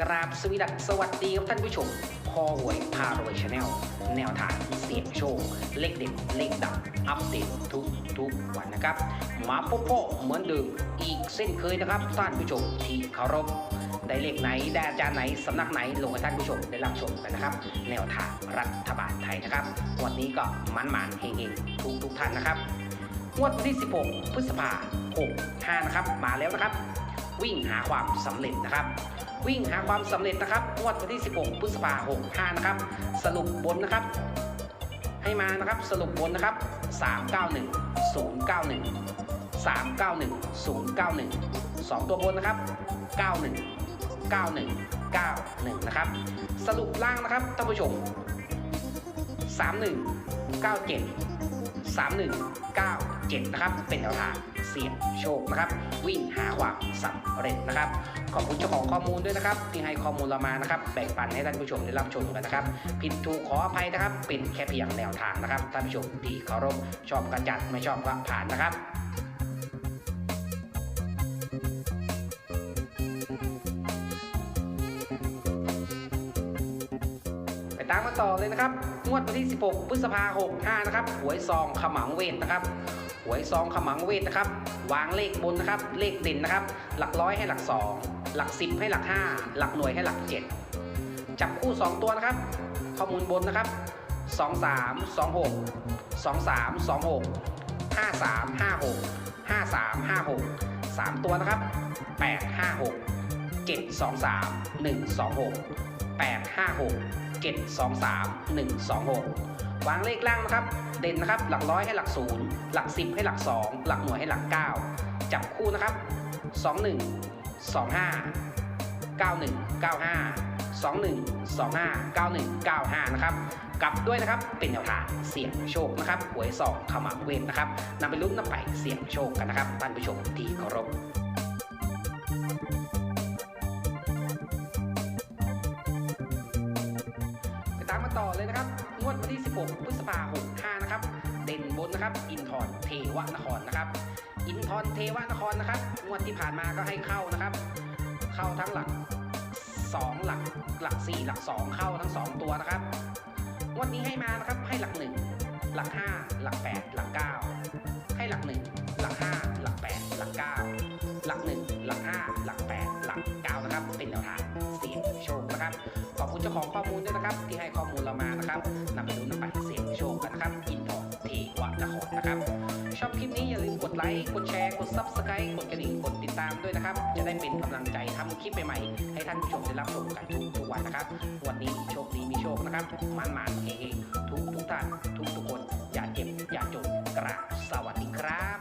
กราบสวีดัสสวัสดีครับท่านผู้ชมคอหวยพารวยชาแนลแนวทางเสี่ยงโชค เลขเด็ดเลขดังอัปเดตทุกทุกวันนะครับ มาพบพ่อเหมือนเดิมอีกเส้นเคยนะครับท่านผู้ชมที่เคารพได้เลขไหนได้อาจารย์ไหนสำนักไหนลงให้ท่านผู้ชมได้รับชมกันนะครับ แนวทางรัฐบาลไทยนะครับวันนี้ก็มันมันเฮงๆทุกทุกท่านนะครับงวดวันที่ 16 พฤษภาคม65นะครับ มาแล้วนะครับ วิ่งหาความสำเร็จนะครับ วิ่งหาความสำเร็จนะครับงวดวันที่ 16 พฤษภาคม65นะครับ สรุปบนนะครับ ให้มานะครับสรุปบนนะครับ 391 091 391 091 2 ตัวบนนะครับ 91 91 91 นะครับ สรุปล่างนะครับท่านผู้ชม 31 97 3197 นะครับ เป็นแนวทาง เสี่ยงโชคนะครับ วิ่งหาความสำเร็จนะครับ ขอบคุณเจ้าของข้อมูลด้วยนะครับ ที่ให้ข้อมูลเรามานะครับ แบ่งปันให้ท่านผู้ชมได้รับชมกันนะครับ ผิดถูกขออภัยนะครับ เป็นแค่เพียงแนวทางนะครับท่านผู้ชมที่เคารพชอบกระจัดไม่ชอบก็ผ่านนะครับ ตามกันต่อเลยนะครับ งวดวันที่ 16 พฤษภาคม65นะครับ หวยซองขมังเวทนะครับ หวยซองขมังเวทนะครับ วางเลขบนนะครับ เลขเด่นนะครับ หลักร้อยให้หลัก 2 หลัก 10 ให้หลัก 5 หลักหน่วยให้หลัก 7 จับคู่ 2 ตัวนะครับ ข้อมูลบนนะครับ 2 3 2 6 2 3 2 6 5 3 5 6 5 3 5 6 3 ตัวนะครับ 8 5 6 7 2 3 1 2 6 8 5 6 7 2 3 1 2 6วางเลขล่างนะครับ เด่นนะครับ หลักร้อยให้หลักศูนย์หลัก10ให้หลัก2หลักหน่วยให้หลัก9จับคู่นะครับ21 25 91 95 21 25 91 95นะครับกลับด้วยนะครับเป็นแนวทางเสี่ยงโชคนะครับหวยสองขมังเวทนะครับนำไปลุ้นนำไปเสี่ยงโชคกันนะครับท่านผู้ชมที่เคารพ ตามมาต่อเลยนะครับ งวดวันที่ 16 พฤษภาคม65นะครับ เด่นบนนะครับ อินทรเทวนครนะครับ อินทรเทวนครนะครับ งวดที่ผ่านมาก็ให้เข้านะครับ เข้าทั้งหลัก 2 หลัก หลัก 4 หลัก 2 เข้าทั้ง 2 ตัวนะครับ งวดนี้ให้มานะครับ ให้หลัก 1 หลัก 5 หลัก 8 หลัก 9 ให้หลัก 1 หลัก 5 หลัก 8 หลัก 9 หลัก 1 หลัก 5 หลัก 8 หลัก 9 นะครับ เป็นแนวทางาของข้อมูลด้วยนะครับ ที่ให้ข้อมูลเรามานะครับนำไปดูนำไปเสี่ยงโชคกันนะครับ อินทร์เทวนครนะครับ ชอบคลิปนี้อย่าลืมกดไลค์ กดแชร์ กด Subscribe กดกระดิ่ง กดติดตามด้วยนะครับ จะได้เป็นกำลังใจทำคลิปใหม่ๆ ให้ท่านผู้ชมได้รับชมกันทุกๆวันนะครับ วันนี้โชคดีมีโชคนะครับมันมันเฮงทุกทุกท่านทุกทุกคน อย่าเจ็บอย่าจนกราบสวัสดีครับ